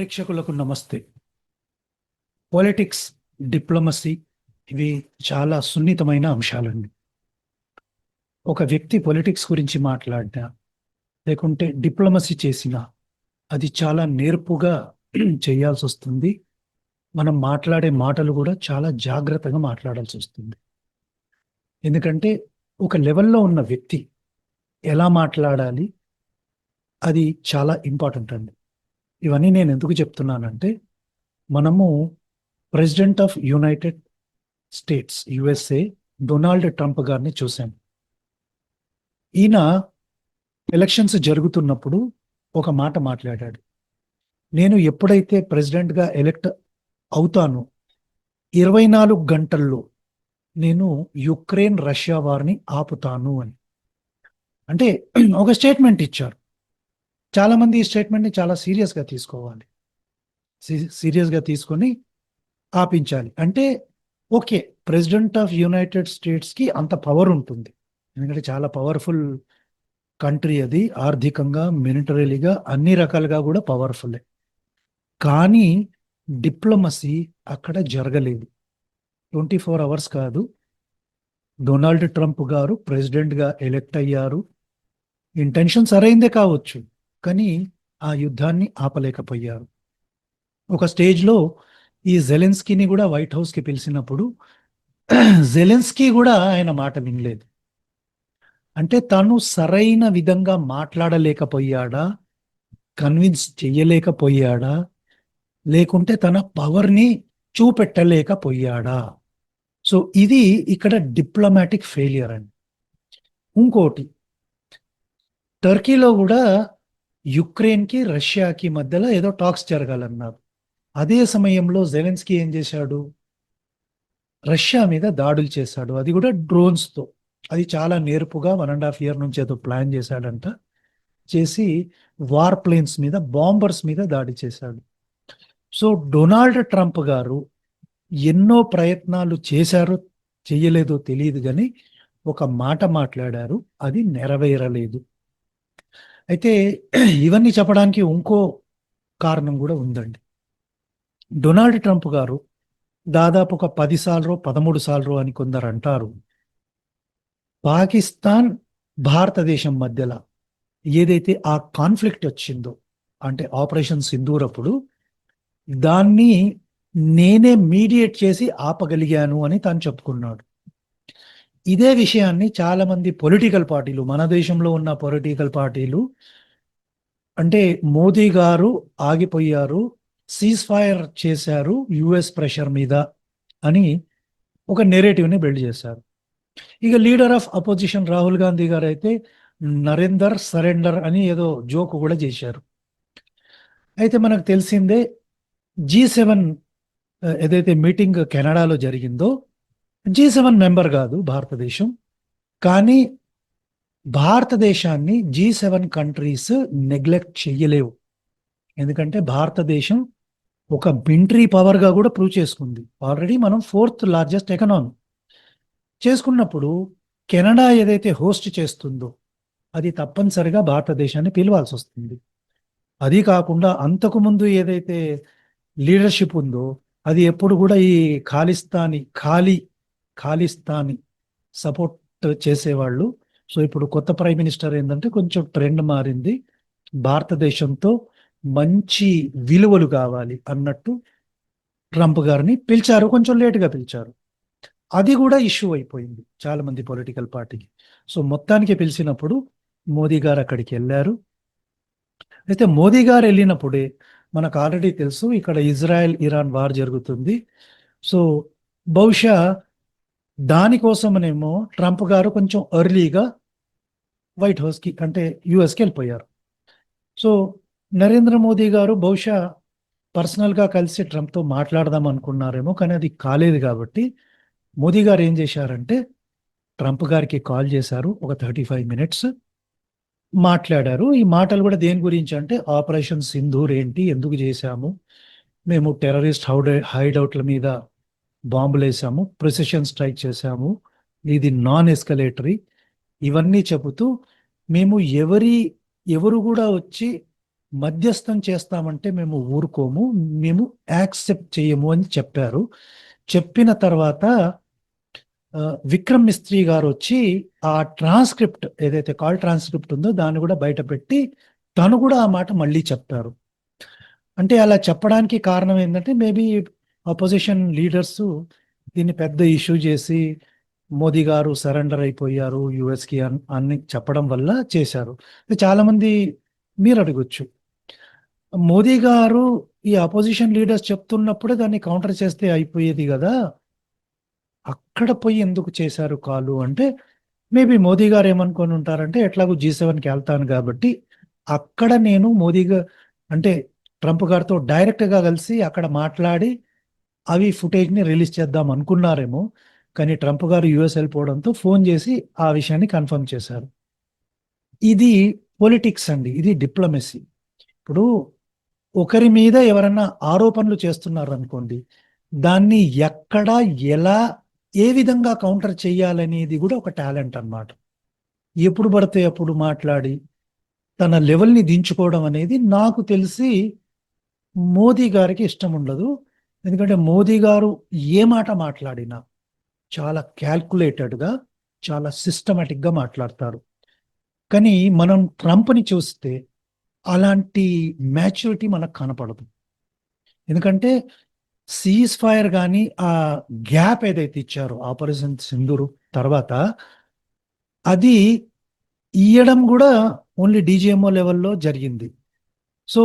ప్రేక్షకులకు నమస్తే. Politics diplomacy ఇవి చాలా సున్నితమైన అంశాలండి. ఒక వ్యక్తి పొలిటిక్స్ గురించి మాట్లాడినా లేకుంటే డిప్లొమసీ చేసినా అది చాలా నేర్పుగా చేయాల్సి వస్తుంది. మనం మాట్లాడే మాటలు కూడా చాలా జాగ్రత్తగా మాట్లాడాల్సి వస్తుంది. ఎందుకంటే ఒక లెవెల్లో ఉన్న వ్యక్తి ఎలా మాట్లాడాలి అది చాలా ఇంపార్టెంట్ అండి. ఇవన్నీ నేను ఎందుకు చెప్తున్నానంటే మనము president of United States USA Donald Trump గారిని చూశాం ఈయన ఎలక్షన్స్ జరుగుతున్నప్పుడు ఒక మాట మాట్లాడాడు. నేను ఎప్పుడైతే ప్రెసిడెంట్గా ఎలక్ట్ అవుతానో ఇరవై నాలుగు గంటల్లో నేను యుక్రెయిన్ రష్యా వారిని ఆపుతాను అని. అంటే ఒక స్టేట్మెంట్ ఇచ్చారు. చాలామంది ఈ స్టేట్మెంట్ని చాలా సీరియస్గా తీసుకోవాలి. సీరియస్గా తీసుకొని ఆపించాలి. అంటే ఓకే ప్రెసిడెంట్ ఆఫ్ యునైటెడ్ స్టేట్స్కి అంత పవర్ ఉంటుంది. ఎందుకంటే చాలా పవర్ఫుల్ కంట్రీ అది. ఆర్థికంగా మిలిటరీగా అన్ని రకాలుగా కూడా పవర్ఫుల్లే కానీ డిప్లొమసీ అక్కడ జరగలేదు. ట్వంటీ ఫోర్ అవర్స్ కాదు. డొనాల్డ్ ట్రంప్ గారు ప్రెసిడెంట్గా ఎలెక్ట్ అయ్యారు. ఇంటెన్షన్ సరైందే కావచ్చు. కానీ ఆ యుద్ధాన్ని ఆపలేకపోయారు. ఒక స్టేజ్లో ఈ జెలెన్స్కీని కూడా వైట్ హౌస్కి పిలిచినప్పుడు జెలెన్స్కీ కూడా ఆయన మాట వినలేదు. అంటే తను సరైన విధంగా మాట్లాడలేకపోయాడా? కన్విన్స్ చెయ్యలేకపోయాడా? లేకుంటే తన పవర్ని చూపెట్టలేకపోయాడా? సో ఇది ఇక్కడ డిప్లొమాటిక్ ఫెయిలియర్ అండి. ఇంకోటి టర్కీలో కూడా యుక్రెయిన్కి రష్యాకి మధ్యలో ఏదో టాక్స్ జరగాలన్నారు. అదే సమయంలో జెలెన్స్కీ ఏం చేశాడు? రష్యా మీద దాడులు చేశాడు. అది కూడా డ్రోన్స్తో. అది చాలా నేర్పుగా వన్ అండ్ హాఫ్ ఇయర్ నుంచి ఏదో ప్లాన్ చేశాడంట. చేసి వార్ ప్లేన్స్ మీద బాంబర్స్ మీద దాడి చేశాడు. సో డొనాల్డ్ ట్రంప్ గారు ఎన్నో ప్రయత్నాలు చేశారో చేయలేదో తెలియదు కానీ ఒక మాట మాట్లాడారు. అది నెరవేరలేదు. అయితే ఇవన్నీ చెప్పడానికి ఇంకో కారణం కూడా ఉందండి. డొనాల్డ్ ట్రంప్ గారు దాదాపు ఒక పది సార్లు పదమూడు సార్లు అని కొందరు అంటారు. పాకిస్తాన్ భారతదేశం మధ్యలో ఏదైతే ఆ కాన్ఫ్లిక్ట్ వచ్చిందో అంటే ఆపరేషన్ సింధూర్ అప్పుడు దాన్ని నేనే మీడియేట్ చేసి ఆపగలిగాను అని తాను చెప్పుకున్నాడు. ఇదే విషయాన్ని చాలా మంది పొలిటికల్ పార్టీలు మన దేశంలో ఉన్న పొలిటికల్ పార్టీలు అంటే మోదీ గారు ఆగిపోయారు సీజ్ ఫైర్ చేశారు యుఎస్ ప్రెషర్ మీద అని ఒక నెరేటివ్ని బిల్డ్ చేశారు. ఇక leader of opposition Rahul Gandhi గారు అయితే నరేందర్ సరెండర్ అని ఏదో జోక్ కూడా చేశారు. అయితే మనకు తెలిసిందే జీ సెవెన్ ఏదైతే మీటింగ్ కెనడాలో జరిగిందో జీ సెవెన్ మెంబర్ కాదు భారతదేశం. కానీ భారతదేశాన్ని జీ సెవెన్ కంట్రీస్ నెగ్లెక్ట్ చేయలేవు. ఎందుకంటే భారతదేశం ఒక మిలిటరీ పవర్గా కూడా ప్రూవ్ చేసుకుంది. ఆల్రెడీ మనం ఫోర్త్ లార్జెస్ట్ ఎకనామీ చేసుకున్నప్పుడు కెనడా ఏదైతే హోస్ట్ చేస్తుందో అది తప్పనిసరిగా భారతదేశాన్ని పిలవాల్సి వస్తుంది. అది కాకుండా అంతకుముందు ఏదైతే లీడర్షిప్ ఉందో అది ఎప్పుడు కూడా ఈ ఖాళిస్తాని ఖాళీ ఖాళిస్తాని సపోర్ట్ చేసేవాళ్ళు. సో ఇప్పుడు కొత్త ప్రైమ్ మినిస్టర్ ఏంటంటే కొంచెం ట్రెండ్ మారింది. భారతదేశంతో మంచి విలువలు కావాలి అన్నట్టు ట్రంప్ గారిని పిలిచారు. కొంచెం లేటుగా పిలిచారు. అది కూడా ఇష్యూ అయిపోయింది చాలా మంది పొలిటికల్ పార్టీకి. సో మొత్తానికి పిలిచినప్పుడు మోదీ గారు అక్కడికి వెళ్ళారు. అయితే మోదీ గారు వెళ్ళినప్పుడే మనకు ఆల్రెడీ తెలుసు ఇక్కడ ఇజ్రాయెల్ ఇరాన్ వార్ జరుగుతుంది. సో బహుశా దానికోసమనేమో ట్రంప్ గారు కొంచెం ఎర్లీగా వైట్ హౌస్కి అంటే యుఎస్కి వెళ్ళిపోయారు. సో నరేంద్ర మోదీ గారు బహుశా పర్సనల్గా కలిసి ట్రంప్తో మాట్లాడదాం అనుకున్నారేమో కానీ అది కాలేదు కాబట్టి మోదీ గారు ఏం చేశారంటే ట్రంప్ గారికి కాల్ చేశారు ఒక థర్టీ ఫైవ్ మినిట్స్ మాట్లాడారు. ఈ మాటలు కూడా దేని గురించి అంటే ఆపరేషన్ సింధూర్ ఏంటి ఎందుకు చేశాము మేము టెర్రరిస్ట్ హౌడ్ హైడౌట్ల మీద బాంబులు వేసాము ప్రిసిషన్ స్ట్రైక్ చేశాము. ఇది నాన్ ఎస్కలేటరీ ఇవన్నీ చెబుతూ మేము ఎవరి ఎవరు కూడా వచ్చి మధ్యస్థం చేస్తామంటే మేము ఊరుకోము మేము యాక్సెప్ట్ చేయము అని చెప్పారు. చెప్పిన తర్వాత విక్రమ్ మిస్త్రీ గారు వచ్చి ఆ ట్రాన్స్క్రిప్ట్ ఏదైతే కాల్ ట్రాన్స్క్రిప్ట్ ఉందో దాన్ని కూడా బయటపెట్టి తను కూడా ఆ మాట మళ్ళీ చెప్పారు. అంటే అలా చెప్పడానికి కారణం ఏంటంటే మేబీ అపోజిషన్ లీడర్స్ దీన్ని పెద్ద ఇష్యూ చేసి మోదీ గారు సరెండర్ అయిపోయారు యుఎస్కి అని చెప్పడం వల్ల చేశారు. చాలామంది మీరు అడగొచ్చు. మోదీ గారు ఈ అపోజిషన్ లీడర్స్ చెప్తున్నప్పుడే దాన్ని కౌంటర్ చేస్తే అయిపోయేది కదా? అక్కడ పోయి ఎందుకు చేశారు కాలు? అంటే మేబీ మోదీ గారు ఏమనుకొని ఉంటారంటే ఎట్లాగో జీ సెవెన్కి వెళ్తాను కాబట్టి అక్కడ నేను మోదీ గారు అంటే ట్రంప్ గారితో డైరెక్ట్గా కలిసి అక్కడ మాట్లాడి అవి ఫుటేజ్ని రిలీజ్ చేద్దాం అనుకున్నారేమో కానీ ట్రంప్ గారు యుఎస్ వెళ్ళిపోవడంతో ఫోన్ చేసి ఆ విషయాన్ని కన్ఫర్మ్ చేశారు. ఇది పొలిటిక్స్ అండి ఇది డిప్లొమసీ. ఇప్పుడు ఒకరి మీద ఎవరన్నా ఆరోపణలు చేస్తున్నారు అనుకోండి దాన్ని ఎక్కడ ఎలా ఏ విధంగా కౌంటర్ చేయాలనేది కూడా ఒక టాలెంట్ అన్నమాట. ఎప్పుడు పడితే అప్పుడు మాట్లాడి తన లెవెల్ని దించుకోవడం అనేది నాకు తెలిసి మోదీ గారికి ఇష్టం ఉండదు ఎందుకంటే మోదీ గారు ఏ మాట మాట్లాడినా చాలా క్యాల్కులేటెడ్గా చాలా సిస్టమేటిక్గా మాట్లాడతారు. కానీ మనం ట్రంప్ని చూస్తే అలాంటి మ్యాచ్యూరిటీ మనకు కనపడదు. ఎందుకంటే సీజ్ ఫైర్ కానీ ఆ గ్యాప్ ఏదైతే ఇచ్చారో ఆపరేషన్ సింధూరు తర్వాత అది ఇయ్యడం కూడా ఓన్లీ డీజీఎంఓ లెవెల్లో జరిగింది. సో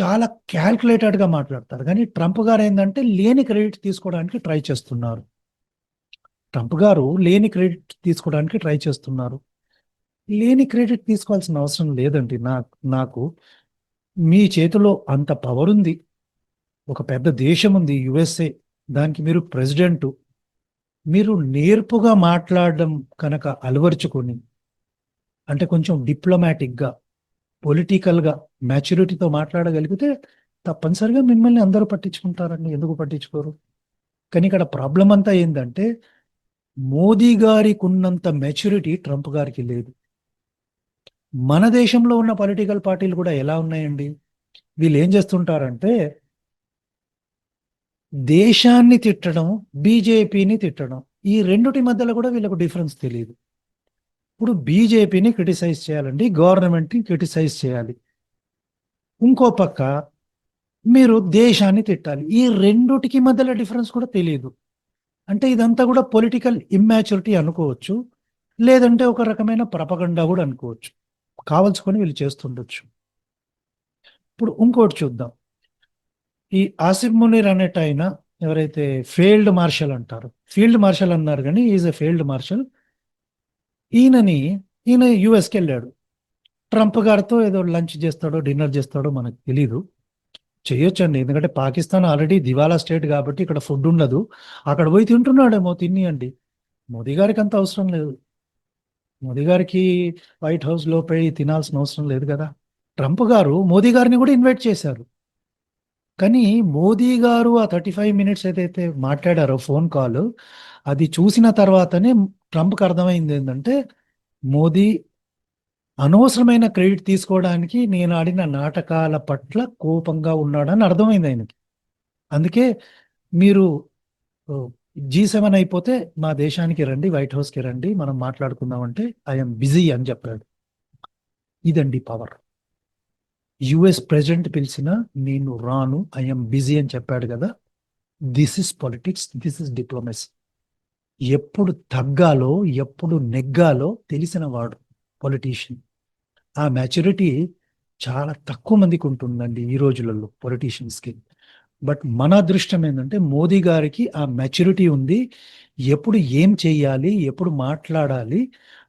చాలా క్యాల్కులేటెడ్గా మాట్లాడతారు. కానీ ట్రంప్ గారు ఏంటంటే లేని క్రెడిట్ తీసుకోవడానికి ట్రై చేస్తున్నారు. ట్రంప్ గారు లేని క్రెడిట్ తీసుకోవడానికి ట్రై చేస్తున్నారు. లేని క్రెడిట్ తీసుకోవాల్సిన అవసరం లేదండి. నాకు నాకు మీ చేతిలో అంత పవర్ ఉంది. ఒక పెద్ద దేశం ఉంది యుఎస్ఏ దానికి మీరు ప్రెసిడెంట్ మీరు నేర్పుగా మాట్లాడడం కనుక అలవరుచుకొని అంటే కొంచెం డిప్లొమాటిక్గా పొలిటికల్గా మ్యాచ్యూరిటీతో మాట్లాడగలిగితే తప్పనిసరిగా మిమ్మల్ని అందరూ పట్టించుకుంటారండి ఎందుకు పట్టించుకోరు? కానీ ఇక్కడ ప్రాబ్లం అంతా ఏంటంటే మోదీ గారికి ఉన్నంత మెచ్యూరిటీ ట్రంప్ గారికి లేదు. మన దేశంలో ఉన్న పొలిటికల్ పార్టీలు కూడా ఎలా ఉన్నాయండి? వీళ్ళు ఏం చేస్తుంటారంటే దేశాన్ని తిట్టడం బీజేపీని తిట్టడం ఈ రెండుటి మధ్యలో కూడా వీళ్ళకు డిఫరెన్స్ తెలియదు ఇప్పుడు బీజేపీని క్రిటిసైజ్ చేయాలండి గవర్నమెంట్ని క్రిటిసైజ్ చేయాలి. ఇంకో పక్క మీరు దేశాన్ని తిట్టాలి. ఈ రెండుటికి మధ్యలో డిఫరెన్స్ కూడా తెలియదు. అంటే ఇదంతా కూడా పొలిటికల్ ఇమ్మాచ్యూరిటీ అనుకోవచ్చు లేదంటే ఒక రకమైన ప్రపగండా కూడా అనుకోవచ్చు. కావలసుకొని వీళ్ళు చేస్తుండొచ్చు. ఇప్పుడు ఇంకోటి చూద్దాం. ఈ ఆసిఫ్ మునీర్ అనేట ఆయన ఎవరైతే ఫీల్డ్ మార్షల్ అంటారు ఫీల్డ్ మార్షల్ అన్నారు కానీ ఈజ్ ఎ ఫీల్డ్ మార్షల్. ఈయనని ఈయన యుఎస్కి వెళ్ళాడు. ట్రంప్ గారితో ఏదో లంచ్ చేస్తాడో డిన్నర్ చేస్తాడో మనకు తెలీదు. చేయొచ్చండి. ఎందుకంటే పాకిస్తాన్ ఆల్రెడీ దివాలా స్టేట్ కాబట్టి ఇక్కడ ఫుడ్ ఉండదు. అక్కడ పోయి తింటున్నాడేమో తినియండి మోదీ గారికి అంత అవసరం లేదు. మోదీ గారికి వైట్ హౌస్లో పోయి తినాల్సిన అవసరం లేదు కదా. ట్రంప్ గారు మోదీ గారిని కూడా ఇన్వైట్ చేశారు. కానీ మోదీ గారు ఆ థర్టీ ఫైవ్ మినిట్స్ ఏదైతే మాట్లాడారో ఫోన్ కాల్ అది చూసిన తర్వాతనే ట్రంప్కి అర్థమైంది ఏంటంటే మోదీ అనవసరమైన క్రెడిట్ తీసుకోవడానికి నేను ఆడిన నాటకాల పట్ల కోపంగా ఉన్నాడని అర్థమైంది ఆయనకి. అందుకే మీరు జీ సెవెన్ అయిపోతే మా దేశానికి రండి వైట్ హౌస్కి రండి మనం మాట్లాడుకుందాం అంటే ఐఎమ్ బిజీ అని చెప్పాడు. ఇదండి పవర్. యుఎస్ ప్రెసిడెంట్ పిలిచిన నేను రాను ఐఎమ్ బిజీ అని చెప్పాడు కదా. This is politics this is diplomacy ఎప్పుడు తగ్గాలో ఎప్పుడు నెగ్గాలో తెలిసిన వాడు పొలిటీషియన్ ఆ మెచ్యూరిటీ చాలా తక్కువ మందికి ఉంటుందండి ఈ రోజులలో పొలిటీషియన్స్కి బట్ మన అదృష్టం ఏంటంటే మోదీ గారికి ఆ మెచ్యూరిటీ ఉంది. ఎప్పుడు ఏం చేయాలి ఎప్పుడు మాట్లాడాలి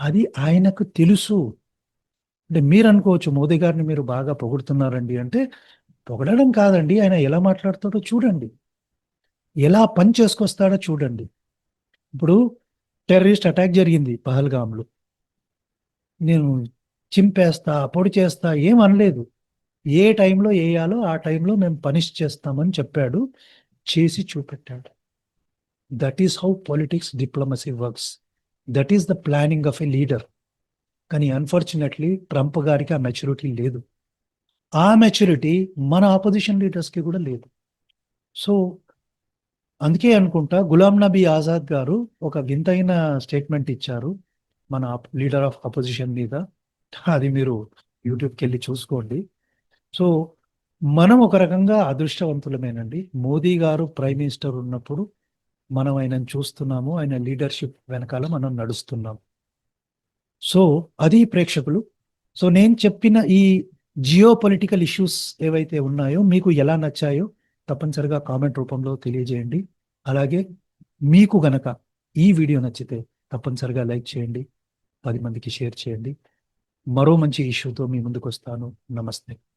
అది ఆయనకు తెలుసు. అంటే మీరు అనుకోవచ్చు మోదీ గారిని మీరు బాగా పొగుడుతున్నారండి అంటే పొగడడం కాదండి ఆయన ఎలా మాట్లాడతాడో చూడండి. ఎలా పని చేసుకొస్తాడో చూడండి. ఇప్పుడు టెర్రరిస్ట్ అటాక్ జరిగింది పహల్గామ్లో. నేను చింపేస్తా పొడి చేస్తా ఏం అనలేదు. ఏ టైంలో వేయాలో ఆ టైంలో మేము పనిష్ చేస్తామని చెప్పాడు చేసి చూపెట్టాడు. That is how politics diplomacy works that is the planning of a leader కానీ అన్ఫార్చునేట్లీ ట్రంప్ గారికి ఆ మెచ్యూరిటీ లేదు. ఆ మెచ్యూరిటీ మన ఆపోజిషన్ లీడర్స్కి కూడా లేదు. సో అందుకే అనుకుంటా గులాం నబీ ఆజాద్ గారు ఒక వింతైన స్టేట్మెంట్ ఇచ్చారు మన లీడర్ ఆఫ్ అపోజిషన్ మీద. అది మీరు యూట్యూబ్కి వెళ్ళి చూసుకోండి. సో మనం ఒక రకంగా అదృష్టవంతులమేనండి. మోదీ గారు ప్రైమ్ మినిస్టర్ ఉన్నప్పుడు మనం ఆయనను చూస్తున్నాము. ఆయన లీడర్షిప్ వెనకాల మనం నడుస్తున్నాం. సో అది ప్రేక్షకులు. సో నేను చెప్పిన ఈ జియో పొలిటికల్ ఇష్యూస్ ఏవైతే ఉన్నాయో మీకు ఎలా నచ్చాయో తప్పనిసరిగా కామెంట్ రూపంలో తెలియజేయండి. అలాగే మీకు గనక ఈ వీడియో నచ్చితే తప్పనిసరిగా లైక్ చేయండి పది మందికి షేర్ చేయండి. మరో మంచి ఇష్యూతో మీ ముందుకు వస్తాను నమస్తే.